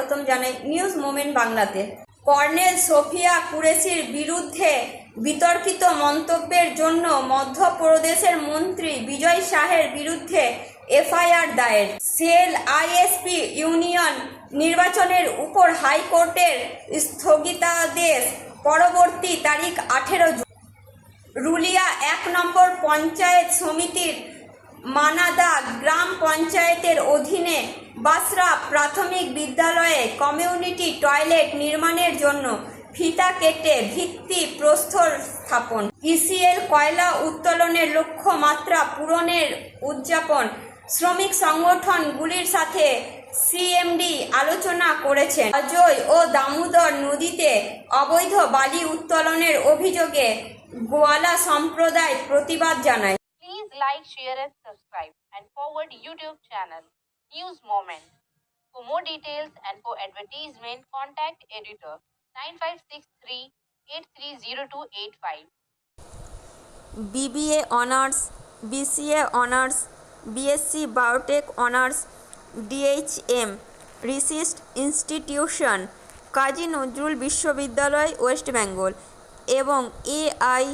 স্বাগতম জানাই news moment বাংলাতে। কর্নেল সোফিয়া কুরেশির বিরুদ্ধে বিতর্কিত মন্তব্যের জন্য মধ্যপ্রদেশের মন্ত্রী বিজয় শাহের বিরুদ্ধে এফআইআর দায়ের। সেল আইএসপি ইউনিয়ন নির্বাচনের উপর হাইকোর্টের স্থগিতাদেশ পরবর্তী তারিখ আঠেরো রুলিয়া এক নম্বর পঞ্চায়েত সমিতির মানাদা গ্রাম পঞ্চায়েতের অধীনে বাসরা প্রাথমিক বিদ্যালয়ে কমিউনিটি টয়লেট নির্মাণের জন্য ফিতা কেটে ভিত্তি প্রস্তর স্থাপন। ইসিএল কয়লা উত্তোলনের লক্ষ্যমাত্রা পূরণের উদযাপন। শ্রমিক সংগঠনগুলির সাথে সিএমডি আলোচনা করেছেন। অজয় ও দামোদর নদীতে অবৈধ বালি উত্তোলনের অভিযোগে গোয়ালা সম্প্রদায় প্রতিবাদ জানায়। Like, share, and subscribe, and forward YouTube channel News Moment. For more details and for advertisement, contact editor 9563 830285. BBA honours BCA honours BSc biotech honours DHM রিসিস্ট institution Kazi Nazrul বিশ্ববিদ্যালয় ওয়েস্ট বেঙ্গল এবং এআই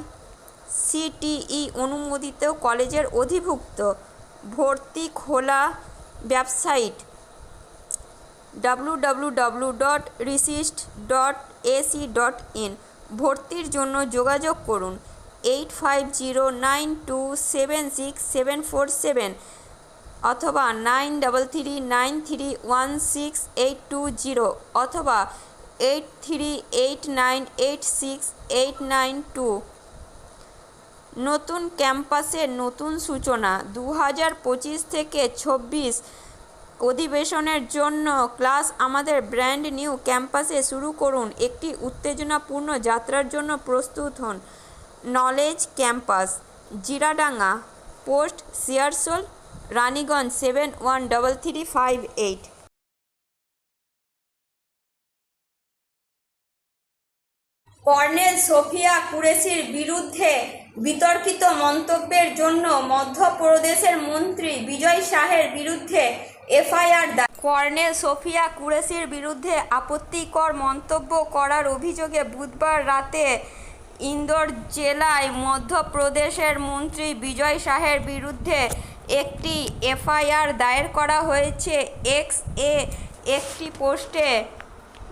সিটিই অনুমোদিত কলেজের অধিভুক্ত ভর্তি খোলা ওয়েবসাইট ডাব্লু ডট রিসিস্ট dot AC dot in ভর্তির জন্য যোগাযোগ করুন eight five zero nine two seven six seven four seven অথবা nine double three nine three one six eight two zero অথবা eight three eight nine eight six eight nine two নতুন ক্যাম্পাসের নতুন সূচনা। দু হাজার পঁচিশ থেকে ছব্বিশ অধিবেশনের জন্য ক্লাস আমাদের ব্র্যান্ড নিউ ক্যাম্পাসে শুরু করুন। একটি উত্তেজনাপূর্ণ যাত্রার জন্য প্রস্তুত হন knowledge campus, Jiradanga post Searsole, Raniganj seven one double three five eight. Colonel Sofiya কুরেশির বিরুদ্ধে বিতর্কিত মন্তব্যের জন্য মধ্যপ্রদেশের মন্ত্রী বিজয় শাহের বিরুদ্ধে এফআইআর কর্নেল সোফিয়া কুরেশির বিরুদ্ধে আপত্তিকর মন্তব্য করার অভিযোগে বুধবার রাতে ইন্দোর জেলায় মধ্যপ্রদেশের মন্ত্রী বিজয় শাহের বিরুদ্ধে একটি এফআইআর দায়ের করা হয়েছে। এক্স এ একটি পোস্টে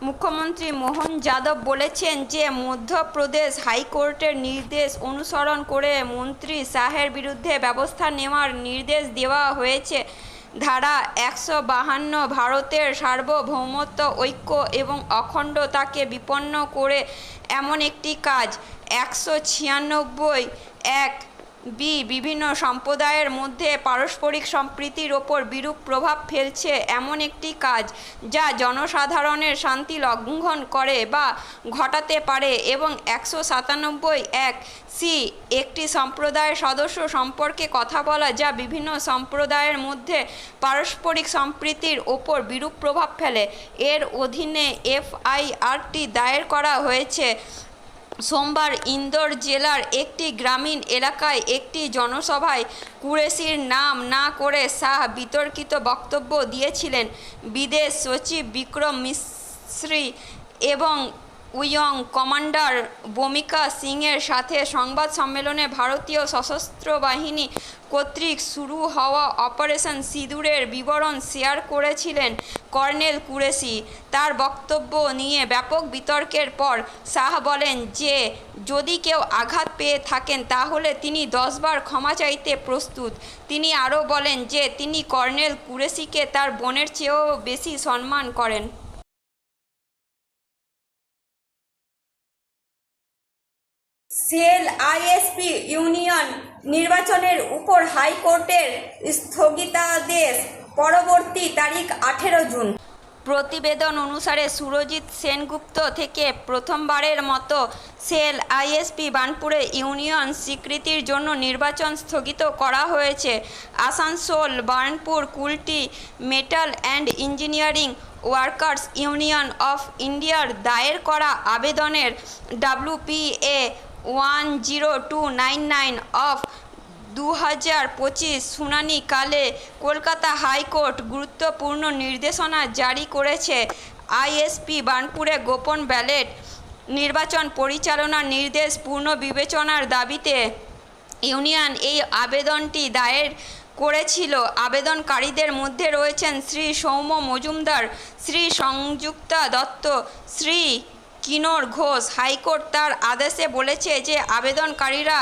মুখ্যমন্ত্রী মোহন যাদব বলেছেন যে মধ্যপ্রদেশ হাইকোর্টের নির্দেশ অনুসরণ করে মন্ত্রী শাহের বিরুদ্ধে ব্যবস্থা নেওয়ার নির্দেশ দেওয়া হয়েছে। ধারা একশো বাহান্ন ভারতের সার্বভৌমত্ব, ঐক্য এবং অখণ্ডতাকে বিপন্ন করে এমন একটি কাজ। একশো ছিয়ানব্বই এক বি, বিভিন্ন সম্প্রদায়ের মধ্যে পারস্পরিক সম্প্রীতির ওপর বিরূপ প্রভাব ফেলছে এমন একটি কাজ যা জনসাধারণের শান্তি লঙ্ঘন করে বা ঘটাতে পারে এবং একশো সাতানব্বই এক সি, একটি সম্প্রদায়ের সদস্য সম্পর্কে কথা বলা যা বিভিন্ন সম্প্রদায়ের মধ্যে পারস্পরিক সম্প্রীতির ওপর বিরূপ প্রভাব ফেলে। এর অধীনে এফআইআরটি দায়ের করা হয়েছে। সোমবার ইন্দোর জেলার একটি গ্রামীণ এলাকায় একটি জনসভায় কুরেশির নাম না করে শাহ বিতর্কিত বক্তব্য দিয়েছিলেন বিদেশ সচিব বিক্রম মিশ্রি এবং উইয়ং কমান্ডার বমিকা সিংয়ের সাথে সংবাদ সম্মেলনে ভারতীয় সশস্ত্র বাহিনী কর্তৃক শুরু হওয়া অপারেশন সিঁদুরের বিবরণ শেয়ার করেছিলেন কর্নেল কুরেশি। তার বক্তব্য নিয়ে ব্যাপক বিতর্কের পর শাহ বলেন যে, যদি কেউ আঘাত পেয়ে থাকেন, তাহলে তিনি দশবার ক্ষমা চাইতে প্রস্তুত। তিনি আরও বলেন যে, তিনি কর্নেল কুরেশিকে তার বোনের চেয়েও বেশি সম্মান করেন। সেল আইএসপি ইউনিয়ন নির্বাচনের উপর হাইকোর্টের স্থগিতাদেশ পরবর্তী তারিখ আঠেরো জুন। প্রতিবেদন অনুসারে সুরজিৎ সেনগুপ্ত থেকে প্রথমবারের মতো সেল আইএসপি বার্নপুরে ইউনিয়ন স্বীকৃতির জন্য নির্বাচন স্থগিত করা হয়েছে। Asansol, Burnpur, Kulti, metal and engineering workers union of ইন্ডিয়ার দায়ের করা আবেদনের WPA one zero two nine nine of দু হাজার পঁচিশ শুনানিকালে কলকাতা হাইকোর্ট গুরুত্বপূর্ণ নির্দেশনা জারি করেছে। আইএসপি বার্নপুরে গোপন ব্যালেট নির্বাচন পরিচালনার নির্দেশ পূর্ণ বিবেচনার দাবিতে ইউনিয়ন এই আবেদনটি দায়ের করেছিল। আবেদনকারীদের মধ্যে রয়েছেন শ্রী সৌম্য মজুমদার, শ্রী সংযুক্তা দত্ত, শ্রী কিনোর ঘোষ হাইকোর্ট তার আদেশে বলেছে যে আবেদনকারীরা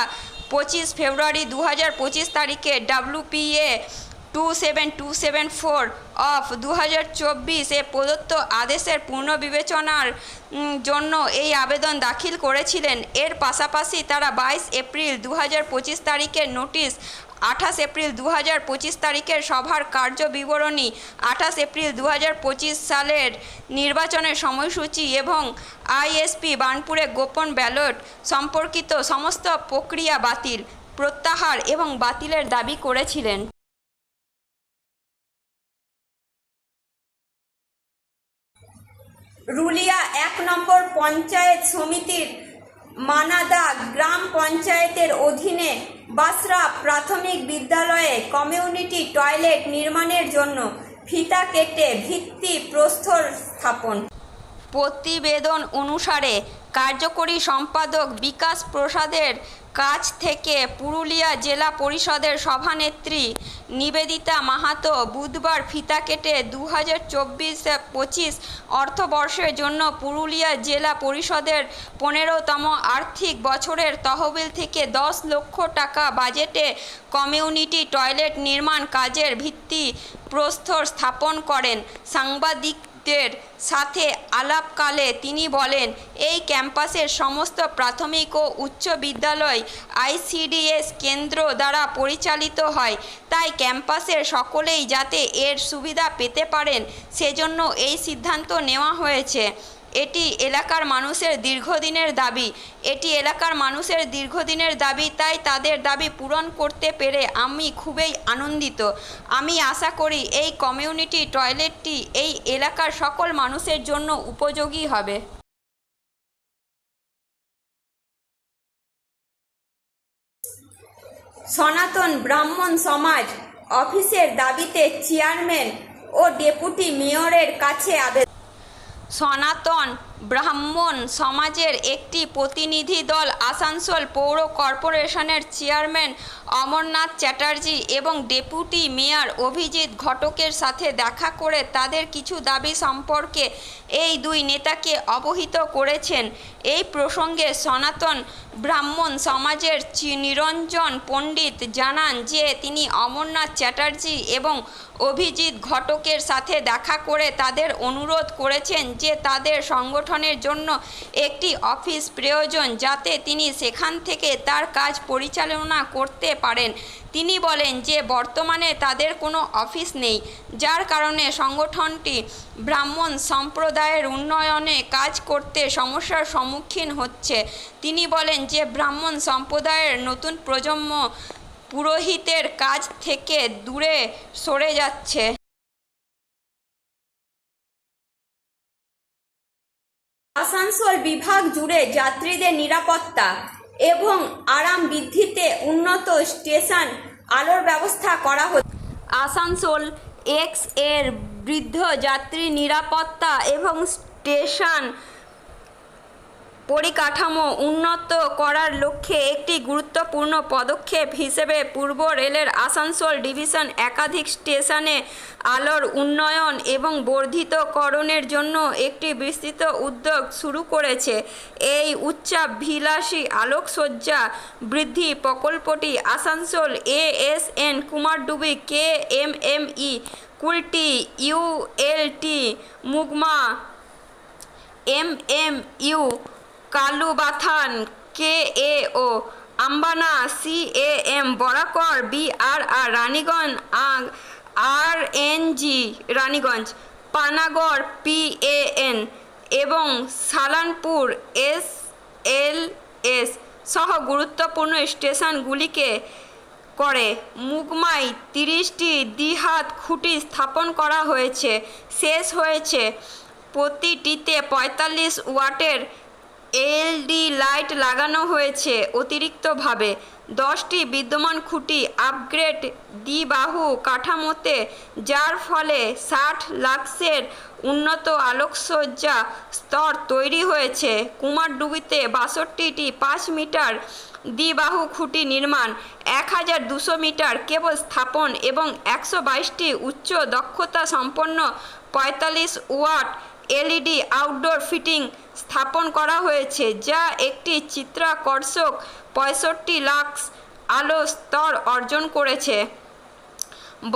পঁচিশ ফেব্রুয়ারি দু হাজার পঁচিশ তারিখে WPA two seven two seven four of দু হাজার চব্বিশে প্রদত্ত আদেশের পুনর্বিবেচনার জন্য এই আবেদন দাখিল করেছিলেন। এর পাশাপাশি তারা বাইশ এপ্রিল দু হাজার পঁচিশ তারিখের নোটিশ আঠাশ এপ্রিল দু হাজার পঁচিশ তারিখের সভার কার্য বিবরণী আঠাশ এপ্রিল দু হাজার পঁচিশ সালের নির্বাচনের সময়সূচি এবং আইএসপি বার্নপুরে গোপন ব্যালট সম্পর্কিত সমস্ত প্রক্রিয়া বাতিল, প্রত্যাহার এবং বাতিলের দাবি করেছিলেন। রুলিয়া এক নম্বর পঞ্চায়েত সমিতির মানাদা গ্রাম পঞ্চায়েতের অধীনে বাসরা প্রাথমিক বিদ্যালয়ে কমিউনিটি টয়লেট নির্মাণের জন্য ফিতা কেটে ভিত্তি প্রস্তর স্থাপন। প্রতিবেদন অনুসারে কার্যকরী সম্পাদক বিকাশ প্রসাদের কাছ থেকে পুরুলিয়া জেলা পরিষদের সভানেত্রী নিবেদিতা মাহাতো বুধবার ফিতা কেটে দু হাজার পঁচিশ অর্থবর্ষের জন্য পুরুলিয়া জেলা পরিষদের পনেরোতম আর্থিক বছরের তহবিল থেকে দশ লক্ষ টাকা বাজেটে কমিউনিটি টয়লেট নির্মাণ কাজের ভিত্তি প্রস্তর স্থাপন করেন। সাংবাদিক দের সাথে আলাপকালে তিনি বলেন, এই ক্যাম্পাসের সমস্ত প্রাথমিক ও উচ্চ বিদ্যালয় আইসিডিএস কেন্দ্র দ্বারা পরিচালিত হয়। তাই ক্যাম্পাসের সকলেই যাতে এর সুবিধা পেতে পারেন, সেজন্য এই সিদ্ধান্ত নেওয়া হয়েছে। এটি এলাকার মানুষের দীর্ঘদিনের দাবি। এটি এলাকার মানুষের দীর্ঘদিনের দাবি, তাই তাদের দাবি পূরণ করতে পেরে আমি খুবই আনন্দিত। আমি আশা করি এই কমিউনিটি টয়লেটটি এই এলাকার সকল মানুষের জন্য উপযোগী হবে। সনাতন ব্রাহ্মণ সমাজ অফিসের দাবিতে চেয়ারম্যান ও ডেপুটি মেয়রের কাছে আবেদন। সনাতন ব্রাহ্মণ সমাজের একটি প্রতিনিধি দল আসানসোল পৌর কর্পোরেশনের চেয়ারম্যান অমরনাথ চ্যাটার্জি এবং ডেপুটি মেয়র অভিজিৎ ঘটকের সাথে দেখা করে তাদের কিছু দাবি সম্পর্কে এই দুই নেতাকে অবহিত করেছেন। এই প্রসঙ্গে সনাতন ব্রাহ্মণ সমাজের নিরঞ্জন পণ্ডিত জানান যে তিনি অমরনাথ চ্যাটার্জি এবং অভিজিৎ ঘটকের সাথে দেখা করে তাদের অনুরোধ করেছেন যে তাদের সংগঠনের জন্য একটি অফিস প্রয়োজন যাতে তিনি সেখান থেকে তার কাজ পরিচালনা করতে পারেন। তিনি বলেন যে, বর্তমানে তাদের কোনো অফিস নেই, যার কারণে সংগঠনটি ব্রাহ্মণ সম্প্রদায়ের উন্নয়নে কাজ করতে সমস্যার সম্মুখীন হচ্ছে। তিনি বলেন যে, ব্রাহ্মণ সম্প্রদায়ের নতুন প্রজন্ম পুরোহিতের কাজ থেকে দূরে সরে যাচ্ছে। আসানসোল বিভাগ জুড়ে যাত্রীদের নিরাপত্তা এবং আরাম বৃদ্ধিতে উন্নত স্টেশন আলোর ব্যবস্থা করা হচ্ছে। আসানসোল এক্সের বৃদ্ধ যাত্রী নিরাপত্তা এবং স্টেশন পরিকাঠামো উন্নত করার লক্ষ্যে একটি গুরুত্বপূর্ণ পদক্ষেপ হিসেবে পূর্ব রেলের আসানসোল ডিভিশন একাধিক স্টেশনে আলোর উন্নয়ন এবং বর্ধিতকরণের জন্য একটি বিস্তৃত উদ্যোগ শুরু করেছে। এই উচ্চাভিলাষী আলোকসজ্জা বৃদ্ধি প্রকল্পটি Asansol ASN Kumardubi K M M E Kulti ULT Mugma M M U Kalubathan, K A O, Ambana, C A M, Barakar, B R R, Raniganj R N G, Raniganj, Panagarh, P A N এবং Salanpur, S L S সহ গুরুত্বপূর্ণ স্টেশনগুলিকে করে মুগমাই তিরিশটি দ্বিহাত খুঁটি স্থাপন করা হয়েছে। শেষ হয়েছে প্রতিটিতে পঁয়তাল্লিশ ওয়াটের এলডি লাইট লাগানো হয়েছে অতিরিক্তভাবে। দশটি বিদ্যমান খুঁটি আপগ্রেড দ্বিবাহু কাঠামোতে, যার ফলে ষাট লাক্সের উন্নত আলোকসজ্জা স্তর তৈরি হয়েছে। কুমারডুবিতে বাষট্টিটি পাঁচ মিটার দ্বিবাহু খুঁটি নির্মাণ, এক হাজার দুশো মিটার কেবল স্থাপন এবং একশো বাইশটি উচ্চ দক্ষতা সম্পন্ন পঁয়তাল্লিশ ওয়াট এলইডি আউটডোর ফিটিং স্থাপন করা হয়েছে, যা একটি চিত্রাকর্ষক পঁয়ষট্টি লাক্স আলো স্তর অর্জন করেছে।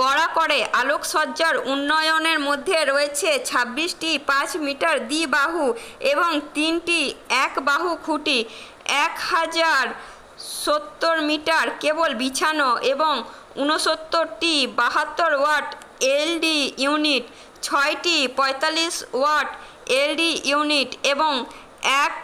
বড়া করে আলোকসজ্জার উন্নয়নের মধ্যে রয়েছে ছাব্বিশটি পাঁচ মিটার দ্বিবাহু এবং তিনটি এক বাহু খুঁটি, এক হাজার সত্তর মিটার কেবল বিছানো এবং ঊনসত্তরটি বাহাত্তর ওয়াট এলডি ইউনিট ছয়টি পঁয়তাল্লিশ ওয়াট এলডি ইউনিট এবং এক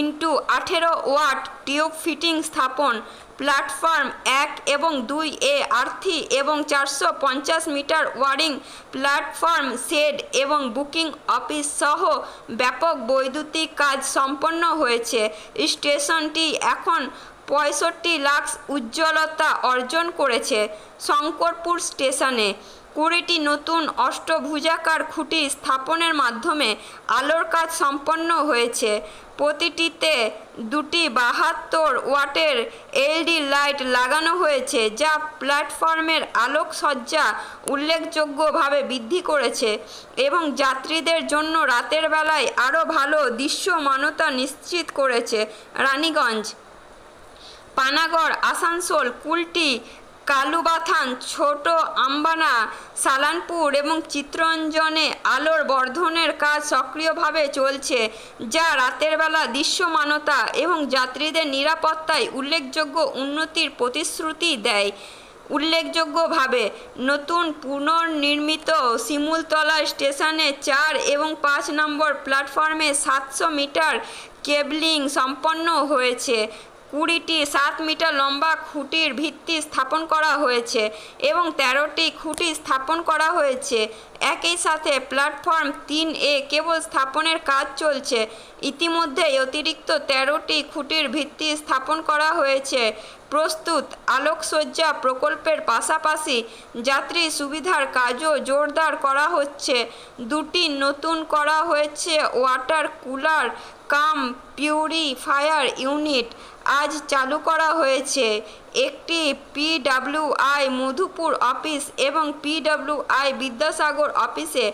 ইন্টু আঠেরো ওয়াট টিউব ফিটিং স্থাপন। প্ল্যাটফর্ম এক এবং দুই এ আর্থি এবং চারশো পঞ্চাশ মিটার ওয়ারিং প্ল্যাটফর্ম, শেড এবং বুকিং অফিস সহ ব্যাপক বৈদ্যুতিক কাজ সম্পন্ন হয়েছে। স্টেশনটি এখন পঁয়ষট্টি লাক্স উজ্জ্বলতা অর্জন করেছে শঙ্করপুর স্টেশনে। কুড়িটি নতুন অষ্টভুজাকার খুঁটি স্থাপনের মাধ্যমে আলোর কাজ সম্পন্ন হয়েছে। প্রতিটিতে দুটি বাহাত্তর ওয়াটের এলডি লাইট লাগানো হয়েছে, যা প্ল্যাটফর্মের আলোকসজ্জা উল্লেখযোগ্যভাবে বৃদ্ধি করেছে এবং যাত্রীদের জন্য রাতের বেলায় আরও ভালো দৃশ্যমানতা নিশ্চিত করেছে রানীগঞ্জ। পানাগড়, আসানসোল, কুলটি কালুবাথান, ছোট আম্বানা, সালানপুর এবং চিত্তরঞ্জনে আলোর বর্ধনের কাজ সক্রিয়ভাবে চলছে, যা রাতের বেলা দৃশ্যমানতা এবং যাত্রীদের নিরাপত্তায় উল্লেখযোগ্য উন্নতির প্রতিশ্রুতি দেয়। উল্লেখযোগ্যভাবে, নতুন পুনর্নির্মিত শিমুলতলা স্টেশনে চার এবং পাঁচ নম্বর প্ল্যাটফর্মে সাতশো মিটার কেবলিং সম্পন্ন হয়েছে। কুড়িটি সাত মিটার লম্বা খুঁটির ভিত্তি স্থাপন করা হয়েছে এবং তেরোটি খুঁটি স্থাপন করা হয়েছে। একই সাথে প্ল্যাটফর্ম তিন এ কেবল স্থাপনের কাজ চলছে। ইতিমধ্যেই অতিরিক্ত তেরোটি খুঁটির ভিত্তি স্থাপন করা হয়েছে। প্রস্তুত আলোকসজ্জা প্রকল্পের পাশাপাশি যাত্রী সুবিধার কাজও জোরদার করা হচ্ছে। দুটি নতুন করা হয়েছে water cooler cum, purifier unit আজ চালু করা হয়েছে। একটি পিডাব্লিউআই মধুপুর অফিস এবং পিডাব্লিউআই বিদ্যাসাগর অফিসে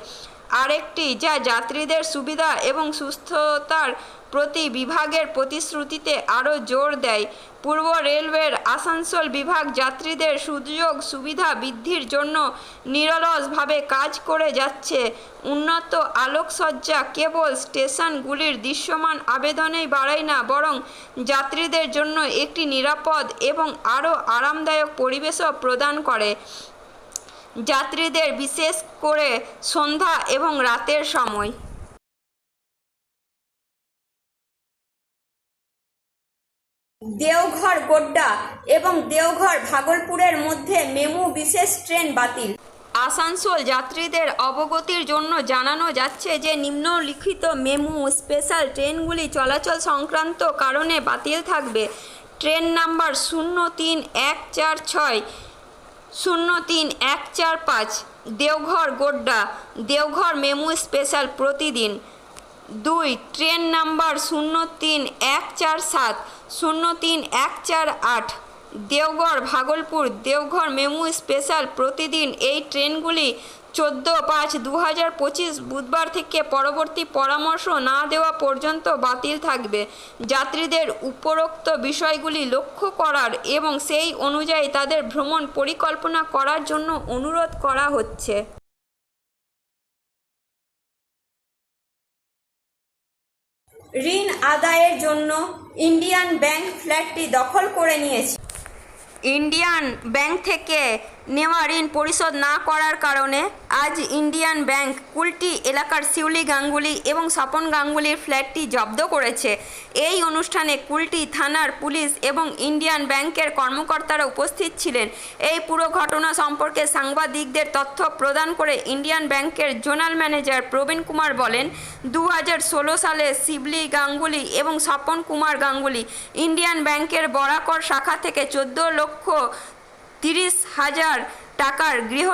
আরেকটি, যা যাত্রীদের সুবিধা এবং সুস্থতার প্রতি বিভাগের প্রতিশ্রুতিতে আরও জোর দেয়। পূর্ব রেলওয়ের আসানসোল বিভাগ যাত্রীদের সুযোগ সুবিধা বৃদ্ধির জন্য নিরলসভাবে কাজ করে যাচ্ছে। উন্নত আলোকসজ্জা কেবল স্টেশনগুলির দৃশ্যমান আবেদনেই বাড়ায় না, বরং যাত্রীদের জন্য একটি নিরাপদ এবং আরও আরামদায়ক পরিবেশও প্রদান করে। যাত্রীদের বিশেষ করে সন্ধ্যা এবং রাতের সময়। দেওঘর গোড্ডা এবং দেওঘর ভাগলপুরের মধ্যে মেমু বিশেষ ট্রেন বাতিল। আসানসোল যাত্রীদের অবগতির জন্য জানানো যাচ্ছে যে নিম্নলিখিত মেমু স্পেশাল ট্রেনগুলি চলাচল সংক্রান্ত কারণে বাতিল থাকবে। ট্রেন নাম্বার শূন্য তিন এক চার ছয় শূন্য তিন এক চার পাঁচ দেওঘর গোড্ডা, দেওঘর মেমু স্পেশাল প্রতিদিন। দুই, ট্রেন নাম্বার শূন্য তিন এক চার সাত, শূন্য তিন এক চার আট। দেওঘর ভাগলপুর দেওঘর মেমু স্পেশাল প্রতিদিন এই ট্রেনগুলি চোদ্দ পাঁচ দু হাজার পঁচিশ বুধবার থেকে পরবর্তী পরামর্শ না দেওয়া পর্যন্ত বাতিল থাকবে। যাত্রীদের উপরোক্ত বিষয়গুলি লক্ষ্য করার এবং সেই অনুযায়ী তাদের ভ্রমণ পরিকল্পনা করার জন্য অনুরোধ করা হচ্ছে। ঋণ আদায়ের জন্য ইন্ডিয়ান ব্যাংক ফ্ল্যাটটি দখল করে নিয়েছে। ইন্ডিয়ান ব্যাংক থেকে নেওয়া ঋণ পরিশোধ না করার কারণে আজ ইন্ডিয়ান ব্যাংক কুলটি এলাকার শিউলি গাঙ্গুলি এবং স্বপন গাঙ্গুলির ফ্ল্যাটটি জব্দ করেছে। এই অনুষ্ঠানে কুলটি থানার পুলিশ এবং ইন্ডিয়ান ব্যাংকের কর্মকর্তারা উপস্থিত ছিলেন। এই পুরো ঘটনা সম্পর্কে সাংবাদিকদের তথ্য প্রদান করে ইন্ডিয়ান ব্যাংকের জোনাল ম্যানেজার প্রবীণ কুমার বলেন দু হাজার ষোলো সালে শিবলি গাঙ্গুলি এবং স্বপন কুমার গাঙ্গুলি ইন্ডিয়ান ব্যাংকের বরাকর শাখা থেকে চোদ্দ লক্ষ তিরিশ হাজার টাকার গৃহ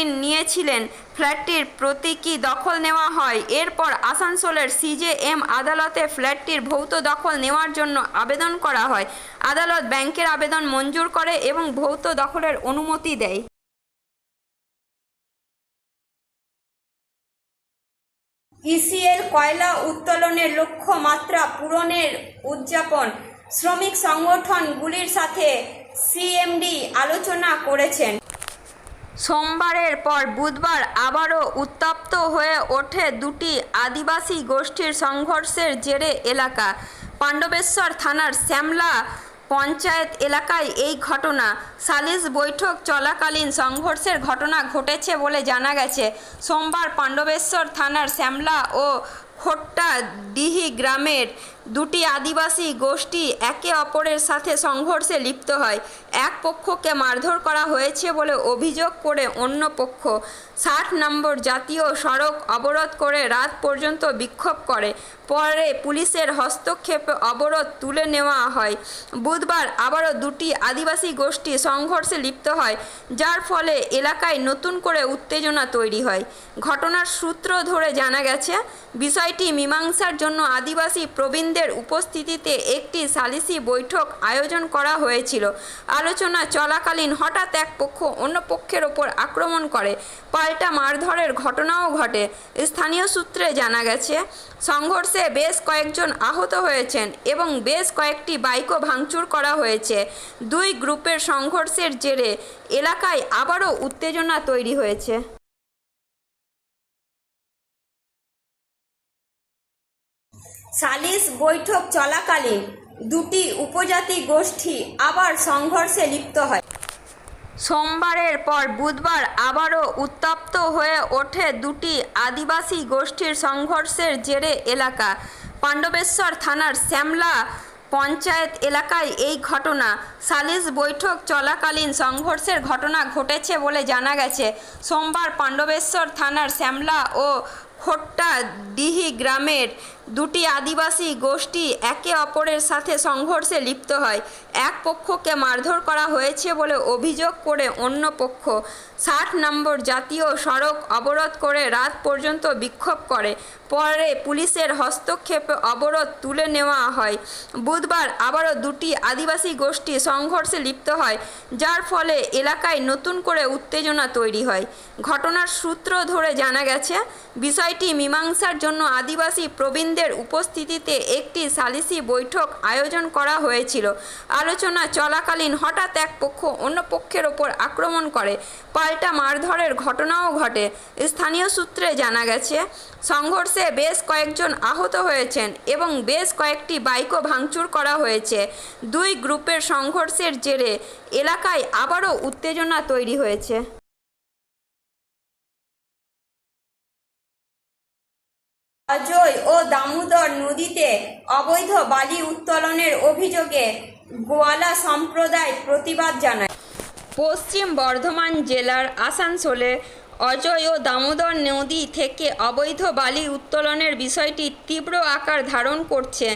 ঋণ নিয়েছিলেন। ফ্ল্যাটটির প্রতীকী দখল নেওয়া হয়। এরপর আসানসোলের সিজেএম আদালতে ফ্ল্যাটটির ভৌত দখল নেওয়ার জন্য আবেদন করা হয়। আদালত ব্যাংকের আবেদন মঞ্জুর করে এবং ভৌত দখলের অনুমতি দেয়। ইসিএল কয়লা উত্তোলনের লক্ষ্যমাত্রা পূরণের উদযাপন। শ্রমিক সংগঠনগুলির সাথে সিএমডি আলোচনা করেছেন। সোমবারের পর বুধবার আবারও উত্তপ্ত হয়ে ওঠে দুটি আদিবাসী গোষ্ঠীর সংঘর্ষের জেরে এলাকা। পাণ্ডবেশ্বর থানার শ্যামলা পঞ্চায়েত এলাকায় এই ঘটনা। সালিশ বৈঠক চলাকালীন সংঘর্ষের ঘটনা ঘটেছে বলে জানা গেছে। সোমবার পাণ্ডবেশ্বর থানার শ্যামলা ও খোট্টা ডিহি গ্রামের দুটি আদিবাসী গোষ্ঠী একে অপরের সাথে সংঘর্ষে লিপ্ত হয়। এক পক্ষকে মারধর করা হয়েছে বলে অভিযোগ করে অন্য পক্ষ। ষাট নম্বর জাতীয় সড়ক অবরোধ করে রাত পর্যন্ত বিক্ষোভ করে। পরে পুলিশের হস্তক্ষেপে অবরোধ তুলে নেওয়া হয়। বুধবার আবারও দুটি আদিবাসী গোষ্ঠী সংঘর্ষে লিপ্ত হয়, যার ফলে এলাকায় নতুন করে উত্তেজনা তৈরি হয়। ঘটনার সূত্র ধরে জানা গেছে, বিষয়টি মীমাংসার জন্য আদিবাসী প্রবীণদের উপস্থিতিতে একটি সালিসি বৈঠক আয়োজন করা হয়েছিল। আলোচনা চলাকালীন হঠাৎ এক পক্ষ অন্য পক্ষের ওপর আক্রমণ করে। পাল্টা মারধরের ঘটনাও ঘটে। স্থানীয় সূত্রে জানা গেছে, সংঘর্ষে বেশ কয়েকজন আহত হয়েছেন এবং বেশ কয়েকটি বাইকও ভাঙচুর করা হয়েছে। দুই গ্রুপের সংঘর্ষের জেরে এলাকায় আবারও উত্তেজনা তৈরি হয়েছে। সালিশ বৈঠক চলাকালীন দুটি উপজাতি গোষ্ঠী আবার সংঘর্ষে লিপ্ত হয়। সোমবারের পর বুধবার আবারও উত্তপ্ত হয়ে ওঠে দুটি আদিবাসী গোষ্ঠীর সংঘর্ষের জেরে এলাকা। পাণ্ডবেশ্বর থানার শ্যামলা পঞ্চায়েত এলাকায় এই ঘটনা। সালিশ বৈঠক চলাকালীন সংঘর্ষের ঘটনা ঘটেছে বলে জানা গেছে। সোমবার পাণ্ডবেশ্বর থানার শ্যামলা ও খোট্টা ডিহি গ্রামের দুটি আদিবাসী গোষ্ঠী একে অপরের সাথে সংঘর্ষে লিপ্ত হয়। এক পক্ষকে মারধর করা হয়েছে বলে অভিযোগ করে অন্য পক্ষ। ষাট নম্বর জাতীয় সড়ক অবরোধ করে রাত পর্যন্ত বিক্ষোভ করে। পরে পুলিশের হস্তক্ষেপে অবরোধ তুলে নেওয়া হয়। বুধবার আবারও দুটি আদিবাসী গোষ্ঠী সংঘর্ষে লিপ্ত হয়, যার ফলে এলাকায় নতুন করে উত্তেজনা তৈরি হয়। ঘটনার সূত্র ধরে জানা গেছে, বিষয়টি মীমাংসার জন্য আদিবাসী প্রবীণদের উপস্থিতিতে একটি সালিসি বৈঠক আয়োজন করা হয়েছিল। আলোচনা চলাকালীন হঠাৎ এক পক্ষ অন্য পক্ষের ওপর আক্রমণ করে। পাল্টা মারধরের ঘটনাও ঘটে। স্থানীয় সূত্রে জানা গেছে, সংঘর্ষে বেশ কয়েকজন আহত হয়েছেন এবং বেশ কয়েকটি বাইকও ভাঙচুর করা হয়েছে। দুই গ্রুপের সংঘর্ষের জেরে এলাকায় আবারও উত্তেজনা তৈরি হয়েছে। অজয় ও দামোদর নদীতে অবৈধ বালি উত্তোলনের অভিযোগে গোয়ালা সম্প্রদায় প্রতিবাদ জানায়। পশ্চিম বর্ধমান জেলার আসানসোলে অজয় ও দামোদর নদী থেকে অবৈধ বালি উত্তোলনের বিষয়টি তীব্র আকার ধারণ করছে।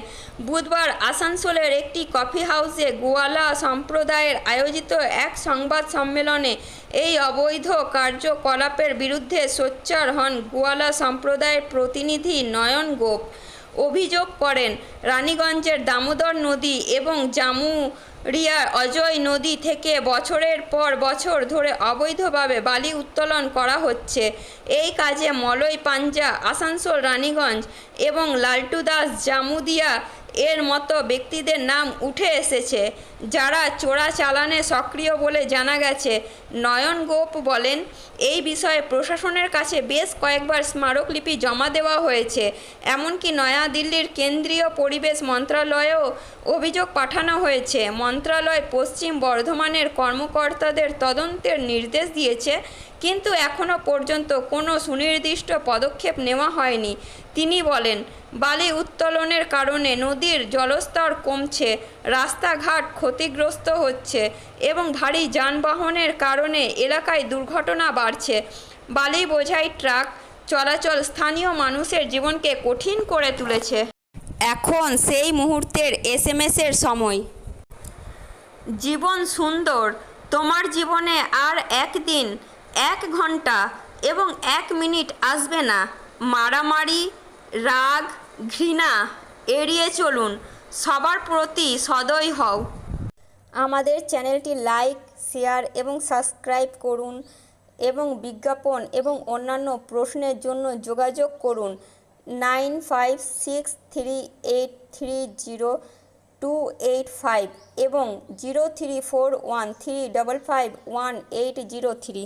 বুধবার আসানসোলের একটি কফি হাউসে গোয়ালা সম্প্রদায়ের আয়োজিত এক সংবাদ সম্মেলনে এই অবৈধ কার্যকলাপের বিরুদ্ধে সোচ্চার হন গোয়ালা সম্প্রদায়ের প্রতিনিধি নয়ন গোপ। অভিযোগ করেন, রানীগঞ্জের দামোদর নদী এবং জামুরিয়া অজয় নদী থেকে বছরের পর বছর ধরে অবৈধভাবে বালি উত্তোলন করা হচ্ছে। এই কাজে মলয় পাঞ্জা, আসানসোল, রানীগঞ্জ এবং লালটু দাস, জামুদিয়া এর মতো ব্যক্তিদের নাম উঠে এসেছে, যারা চোরা চালানে সক্রিয় বলে জানা গেছে। নয়ন গোপ বলেন, এই বিষয়ে প্রশাসনের কাছে বেশ কয়েকবার স্মারকলিপি জমা দেওয়া হয়েছে। এমনকি নয়াদিল্লির কেন্দ্রীয় পরিবেশ মন্ত্রণালয়েও অভিযোগ পাঠানো হয়েছে। মন্ত্রণালয় পশ্চিম বর্ধমানের কর্মকর্তাদের তদন্তের নির্দেশ দিয়েছে, কিন্তু এখনও পর্যন্ত কোনো সুনির্দিষ্ট পদক্ষেপ নেওয়া হয়নি। তিনি বলেন, বালি উত্তোলনের কারণে নদীর জলস্তর কমছে, রাস্তাঘাট ক্ষতিগ্রস্ত হচ্ছে এবং ভারী যানবাহনের কারণে এলাকায় দুর্ঘটনা বাড়ছে। বালি বোঝাই ট্রাক চলাচল স্থানীয় মানুষের জীবনকে কঠিন করে তুলেছে। এখন সেই মুহূর্তের এস এর সময়। জীবন সুন্দর, তোমার জীবনে আর একদিন, এক ঘণ্টা এবং এক মিনিট আসবে না। মারামারি, রাগ, ঘৃণা এড়িয়ে চলুন, সবার প্রতি সদয় হও। আমাদের চ্যানেলটি লাইক, শেয়ার এবং সাবস্ক্রাইব করুন এবং বিজ্ঞাপন এবং অন্যান্য প্রশ্নের জন্য যোগাযোগ করুন nine five six three eight three zero two eight five এবং zero three four one three double five one eight zero three